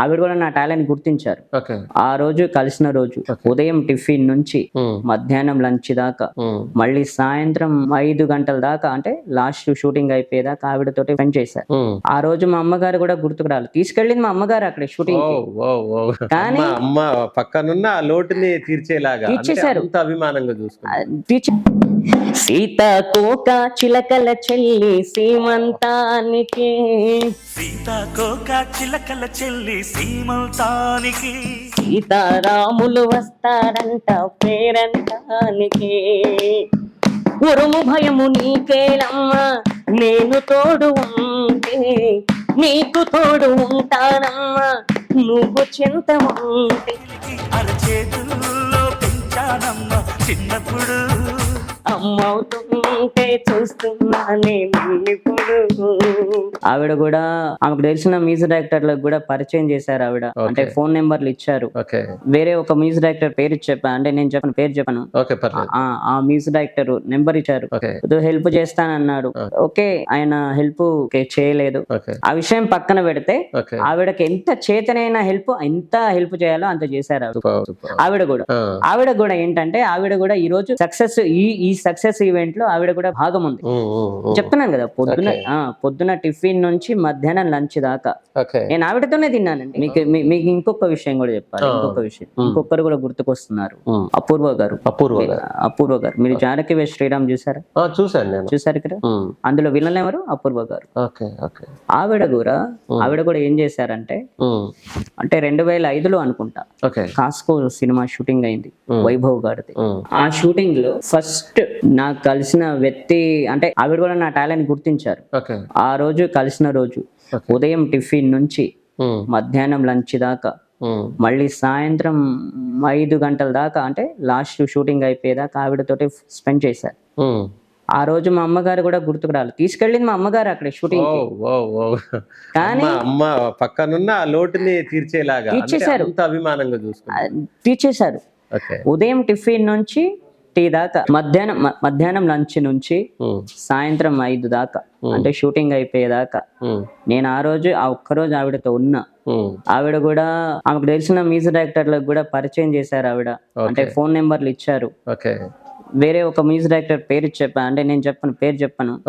ఆవిడ కూడా నా టాలెంట్ గుర్తించారు. ఆ రోజు కలిసిన రోజు ఉదయం టిఫిన్ నుంచి మధ్యాహ్నం లంచ్ దాకా మళ్ళీ సాయంత్రం ఐదు గంటల దాకా అంటే లాస్ట్ షూటింగ్ అయిపోయేదాకా ఆవిడతోటి స్పెండ్ చేశారు. ఆ రోజు మా అమ్మగారు కూడా గుర్తుకు రాలేదు. తీసుకెళ్ళింది మా అమ్మగారు అక్కడ షూటింగ్. కానీ- అమ్మ అమ్మ పక్కనున్న ఆ లోటుని తీర్చేలాగా. తీర్చేశారు. అభిమానంగా చూసుకున్నారు సీతాకోక చిలకల చెల్లి సీమంతానికి. సీతాకోక చిలకల చెల్లి సీమంతానికి. సీతారాములు వస్తారంట పేరంటానికి. ఉరుము భయము నీకేలమ్మా నేను తోడు ఉంటే నీకు తోడు ఉంటానమ్మా నువ్వు చింత ఉంటే. అరచేతుల్లో పెంచానమ్మ చిన్నప్పుడు uma outra చూస్తున్నా ఇప్పుడు. ఆవిడ కూడా ఆమెకు తెలిసిన మ్యూజిక్ డైరెక్టర్లకు కూడా పరిచయం చేశారు ఆవిడ. అంటే ఫోన్ నెంబర్లు ఇచ్చారు. ఓకే. వేరే ఒక మ్యూజిక్ డైరెక్టర్ పేరు చెప్పా అంటే నేను చెప్పను పేరు చెప్పను. ఓకే పర్లేదు. ఆ ఆ మ్యూజిక్ డైరెక్టర్ నెంబర్ ఇచ్చారు. ఓకే. హెల్ప్ చేస్తానన్నాడు. ఓకే. ఆయన హెల్ప్ చేయలేదు. ఆ విషయం పక్కన పెడితే ఆవిడకి ఎంత చేతనైన హెల్ప్ ఎంత హెల్ప్ చేయాలో అంత చేశారు ఆవిడ. కూడా. ఆవిడ కూడా ఏంటంటే ఆవిడ కూడా ఈ రోజు సక్సెస్ ఈ ఈ సక్సెస్ ఈవెంట్లో ఆవిడ కూడా భాగం ఉంది. చెప్తున్నాను కదా పొద్దున పొద్దున టిఫిన్ నుంచి మధ్యాహ్నం లంచ్ దాకా. నేను ఆవిడతోనే తిన్నానండి. మీకు మీకు ఇంకొక విషయం కూడా చెప్పాలి ఇంకొక విషయం. ఇంకొకరు కూడా గుర్తుకొస్తున్నారు. అపూర్వ గారు. అపూర్వ గారు. అపూర్వ గారు. మీరు జానకి శ్రీరామ్ చూసారా? నేను. చూసారు ఇక్కడ? అందులో విలన్ ఎవరు? అపూర్వ గారు. ఆవిడ కూడా ఆవిడ కూడా ఏం చేశారంటే అంటే రెండు వేల ఐదులో అనుకుంటా కాస్కో సినిమా షూటింగ్ అయింది వైభవ్ గారిది. ఆ. షూటింగ్లో ఫస్ట్ నాకు కలిసిన వ్యక్తి అంటే ఆవిడ కూడా నా టాలెంట్ గుర్తించారు. ఆ రోజు కలిసిన రోజు ఉదయం టిఫిన్ నుంచి మధ్యాహ్నం లంచ్ దాకా మళ్ళీ సాయంత్రం ఐదు గంటల దాకా అంటే లాస్ట్ షూటింగ్ అయిపోయేదాకా ఆవిడతోటి స్పెండ్ చేశారు. ఆ రోజు మా అమ్మగారు కూడా గుర్తుకు రాలేదు. తీసుకెళ్ళింది మా అమ్మగారు అక్కడ షూటింగ్. కానీ అమ్మ పక్కనున్న లోటుని తీర్చేలాగా. తీర్చేశారు. అభిమానంగా తీర్చేశారు. ఉదయం టిఫిన్ నుంచి టీ దాకా. మధ్యాహ్నం మధ్యాహ్నం లంచ్ నుంచి సాయంత్రం ఐదు దాకా. అంటే షూటింగ్ అయిపోయేదాకా నేను ఆ రోజు ఆ ఒక్క రోజు ఆవిడతో ఉన్నా. ఆవిడ కూడా ఆమెకు తెలిసిన మ్యూజిక్ డైరెక్టర్లకు కూడా పరిచయం చేశారు ఆవిడ. అంటే ఫోన్ నెంబర్లు ఇచ్చారు. వేరే ఒక మ్యూజిక్ డైరెక్టర్ పేరు చెప్పా అంటే నేను చెప్పను పేరు చెప్పను.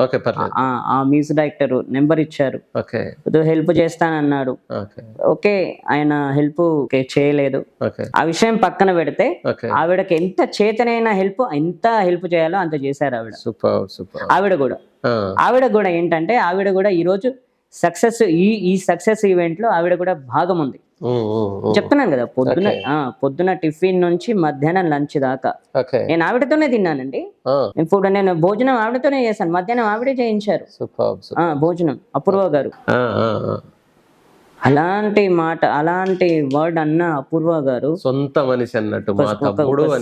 ఆ ఆ మ్యూజిక్ డైరెక్టర్ నెంబర్ ఇచ్చారు. హెల్ప్ చేస్తానన్నాడు. ఓకే. ఓకే ఆయన హెల్ప్ చేయలేదు. ఆ విషయం పక్కన పెడితే ఆవిడకి ఎంత చేతనైన హెల్ప్ ఎంత హెల్ప్ చేయాలో అంత చేశారు ఆవిడ. Super super. ఆవిడ కూడా. ఆవిడ కూడా ఏంటంటే ఆవిడ కూడా ఈ రోజు సక్సెస్ ఈ ఈ సక్సెస్ ఈవెంట్లో ఆవిడ కూడా భాగం ఉంది. చెప్తున్నాను కదా పొద్దున పొద్దున టిఫిన్ నుంచి మధ్యాహ్నం లంచ్ దాకా. నేను ఆవిడతోనే తిన్నానండి. ఇప్పుడు నేను భోజనం ఆవిడతోనే చేశాను. మధ్యాహ్నం ఆవిడే చేయించారు. భోజనం అపూర్వ గారు. అలాంటి మాట అలాంటి వర్డ్ అన్న అపూర్వ గారు. సొంత మనిషి అన్నట్టు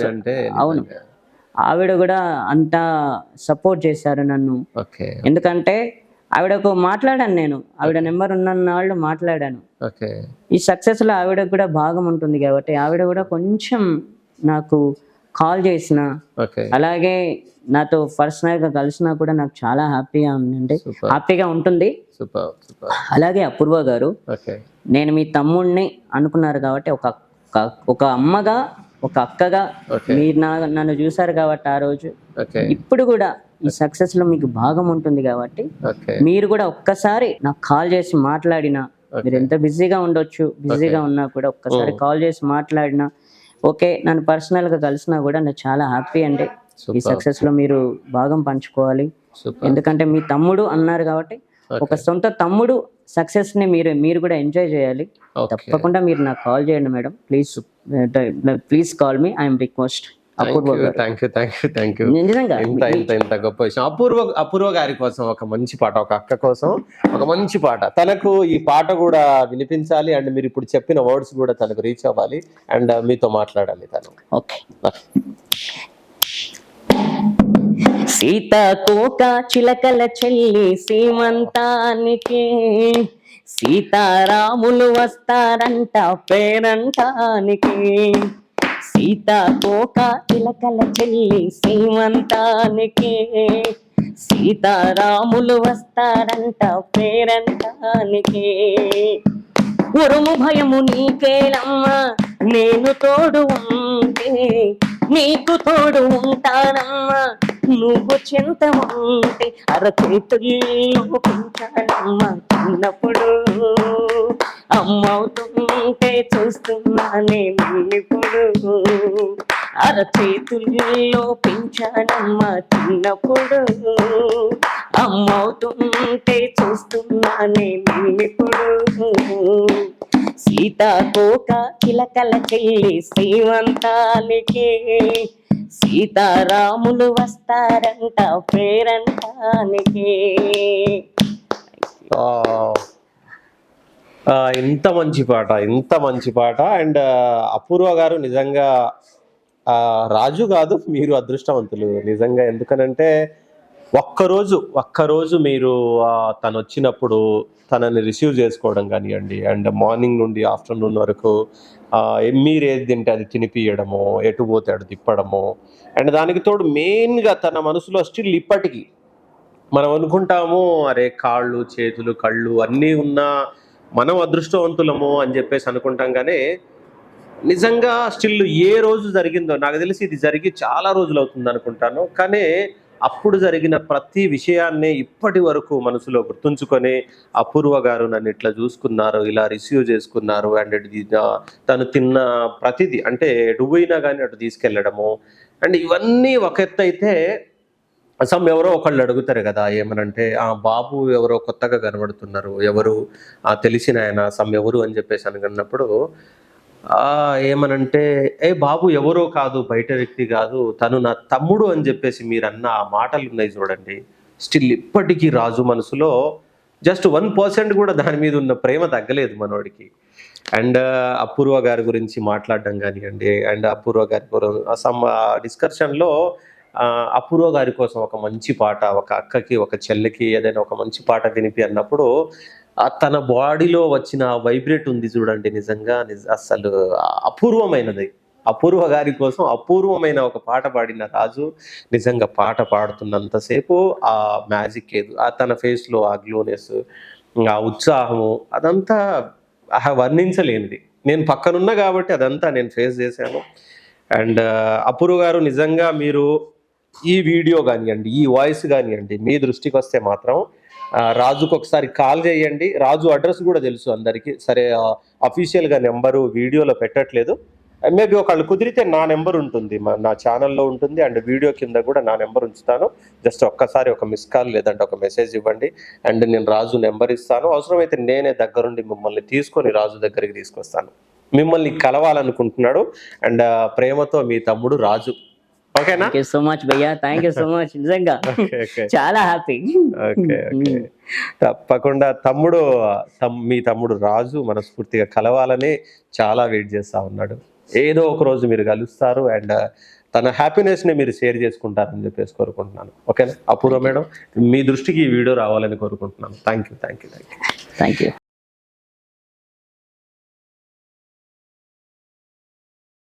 అంటే అవును. ఆవిడ కూడా అంత సపోర్ట్ చేశారు నన్ను. ఎందుకంటే ఆవిడకు మాట్లాడాను నేను. ఆవిడ నెంబర్ ఉన్న వాళ్ళు మాట్లాడాను ఈ సక్సెస్లో ఆవిడ కూడా భాగం ఉంటుంది కాబట్టి ఆవిడ కూడా కొంచెం నాకు కాల్ చేసిన అలాగే నాతో పర్సనల్గా కలిసినా కూడా నాకు చాలా హ్యాపీగా ఉందండి హ్యాపీగా ఉంటుంది. అలాగే అపూర్వ గారు నేను మీ తమ్ముడిని అనుకున్నారు కాబట్టి ఒక ఒక- అమ్మగా ఒక అక్కగా. మీరు నా నన్ను చూసారు కాబట్టి ఆ రోజు. ఓకే. ఇప్పుడు కూడా ఈ సక్సెస్లో మీకు భాగం ఉంటుంది కాబట్టి మీరు కూడా ఒక్కసారి నాకు కాల్ చేసి మాట్లాడినా మీరు ఎంత బిజీగా ఉండొచ్చు బిజీగా ఉన్నా కూడా ఒక్కసారి కాల్ చేసి మాట్లాడినా ఓకే నన్ను పర్సనల్గా కలిసినా కూడా నాకు చాలా హ్యాపీ అండి. ఈ సక్సెస్లో మీరు భాగం పంచుకోవాలి. ఎందుకంటే మీ తమ్ముడు అన్నారు కాబట్టి ఒక సొంత తమ్ముడు సక్సెస్ని మీరు మీరు కూడా ఎంజాయ్ చేయాలి. తప్పకుండా మీరు నాకు కాల్ చేయండి madam. Please please call me I'm request Apoorva thank you thank you thank you ఇంత ఇంత ఇంత గొప్ప విషయం. అపూర్వ అపూర్వ గారి కోసం ఒక మంచి పాట ఒక అక్క కోసం ఒక మంచి పాట. తనకు ఈ పాట కూడా వినిపించాలి అండ్ మీరు ఇప్పుడు చెప్పిన వర్డ్స్ కూడా తనకు రీచ్ అవ్వాలి అండ్ మీతో మాట్లాడాలి తను. ఓకే. సీతాకోక చిలకల చెల్లి సీమంతానికి సీతారాములు వస్తారంట పేరంటానికి. సీతాకోక చిలకల చెల్లి సీమంతానికే. సీతారాములు వస్తారంట పేరంటానికి. ఉరుము భయము నీకేలమ్మా నేను తోడు ఉంటే నీకు తోడు ఉంటానమ్మా. నువ్వు చింత ఉంటే అరచేతుల్లో పెంచాలమ్మా చిన్నప్పుడు. అమ్మవుతుంటే చూస్తున్నానే నిన్నిప్పుడు అరచేతుల్లో పెంచానమ్మా చిన్నప్పుడు అమ్మవుతుంటే చూస్తున్నానే నిన్నిప్పుడు సీతాకోక కిలకల చెల్లి శ్రీమంతానికి. సీతారాములు వస్తారంట పేరంటానికి ఇంత మంచి పాట ఇంత మంచి పాట. అండ్ అపూర్వ గారు నిజంగా రాజు కాదు మీరు అదృష్టవంతులు. నిజంగా ఎందుకనంటే ఒక్కరోజు ఒక్కరోజు మీరు తను వచ్చినప్పుడు తనని రిసీవ్ చేసుకోవడం కానివ్వండి అండ్ మార్నింగ్ నుండి ఆఫ్టర్నూన్ వరకు మీరు ఏది తింటే అది తినిపియడము ఎటు పోతే అటు తిప్పడము అండ్ దానికి తోడు మెయిన్గా తన మనసులో స్టిల్ ఇప్పటికీ మనం అనుకుంటాము అరే కాళ్ళు చేతులు కళ్ళు అన్నీ ఉన్నా మనం అదృష్టవంతులము అని చెప్పేసి అనుకుంటాం కానీ నిజంగా స్టిల్ ఏ రోజు జరిగిందో నాకు తెలిసి ఇది జరిగి చాలా రోజులు అవుతుంది అనుకుంటాను. కానీ అప్పుడు జరిగిన ప్రతి విషయాన్ని ఇప్పటి వరకు మనసులో గుర్తుంచుకొని అపూర్వ గారు నన్ను ఇట్లా చూసుకున్నారు ఇలా రిసీవ్ చేసుకున్నారు అండ్ తను తిన్న ప్రతిదీ అంటే ఎటు కానీ అటు తీసుకెళ్ళడము. అండ్ ఇవన్నీ ఒక ఎత్తు అయితే సమ్ ఎవరో ఒకళ్ళు అడుగుతారు కదా ఏమనంటే ఆ బాబు ఎవరో కొత్తగా కనబడుతున్నారు ఎవరు? ఆ తెలిసిన ఆయన సమ్ ఎవరు? అని చెప్పేసి అనుకున్నప్పుడు ఆ ఏమనంటే ఏ బాబు ఎవరో కాదు బయట వ్యక్తి కాదు తను నా తమ్ముడు అని చెప్పేసి మీరు అన్న ఆ మాటలు ఉన్నాయి చూడండి. స్టిల్ ఇప్పటికీ రాజు మనసులో జస్ట్ వన్ పర్సెంట్ కూడా దాని మీద ఉన్న ప్రేమ తగ్గలేదు మనోడికి. అండ్ అపూర్వ గారి గురించి మాట్లాడడం కానివ్వండి అండ్ అపూర్వ గారి గురించి సమ్ డిస్కషన్లో అపూర్వ గారి కోసం ఒక మంచి పాట ఒక అక్కకి ఒక చెల్లికి ఏదైనా ఒక మంచి పాట వినిపి అన్నప్పుడు తన బాడీలో వచ్చిన వైబ్రేట్ ఉంది చూడండి నిజంగా నిజ- అసలు అపూర్వమైనది. అపూర్వ గారి కోసం అపూర్వమైన ఒక పాట పాడిన రాజు నిజంగా పాట పాడుతున్నంతసేపు ఆ మ్యాజిక్ ఏదు ఆ తన ఫేస్లో ఆ గ్లోనెస్ ఆ ఉత్సాహము అదంతా వర్ణించలేనిది. నేను పక్కనున్నా కాబట్టి అదంతా నేను ఫేస్ చేశాను. అండ్ అపూర్వ గారు నిజంగా మీరు ఈ వీడియో కానివ్వండి ఈ వాయిస్ కానివ్వండి మీ దృష్టికి వస్తే మాత్రం రాజుకు ఒకసారి కాల్ చేయండి. రాజు అడ్రస్ కూడా తెలుసు అందరికీ. సరే అఫీషియల్గా నెంబరు వీడియోలో పెట్టట్లేదు. మేబీ ఒకళ్ళు కుదిరితే నా నెంబర్ ఉంటుంది మా- నా ఛానల్లో ఉంటుంది అండ్ వీడియో కింద కూడా నా నెంబర్ ఉంచుతాను. జస్ట్ ఒక్కసారి ఒక మిస్ కాల్ లేదంటే ఒక మెసేజ్ ఇవ్వండి అండ్ నేను రాజు నెంబర్ ఇస్తాను. అవసరమైతే నేనే దగ్గరుండి మిమ్మల్ని తీసుకొని రాజు దగ్గరికి తీసుకొస్తాను. మిమ్మల్ని కలవాలనుకుంటున్నాడు అండ్ ప్రేమతో మీ తమ్ముడు రాజు. ఓకేనా? సో మచ్ భయ్యా. థ్యాంక్ యూ సో మచ్ నిజంగా. చాలా హ్యాపీ ఓకే తప్పకుండా తమ్ముడు తమ్- మీ తమ్ముడు రాజు మనస్ఫూర్తిగా కలవాలని చాలా వెయిట్ చేస్తా ఉన్నాడు. ఏదో ఒక రోజు మీరు కలుస్తారు అండ్ తన హ్యాపీనెస్ని మీరు షేర్ చేసుకుంటారని చెప్పేసి కోరుకుంటున్నాను. ఓకేనా? అపూర్వ మేడం మీ దృష్టికి ఈ వీడియో రావాలని కోరుకుంటున్నాను. Thank you thank you thank you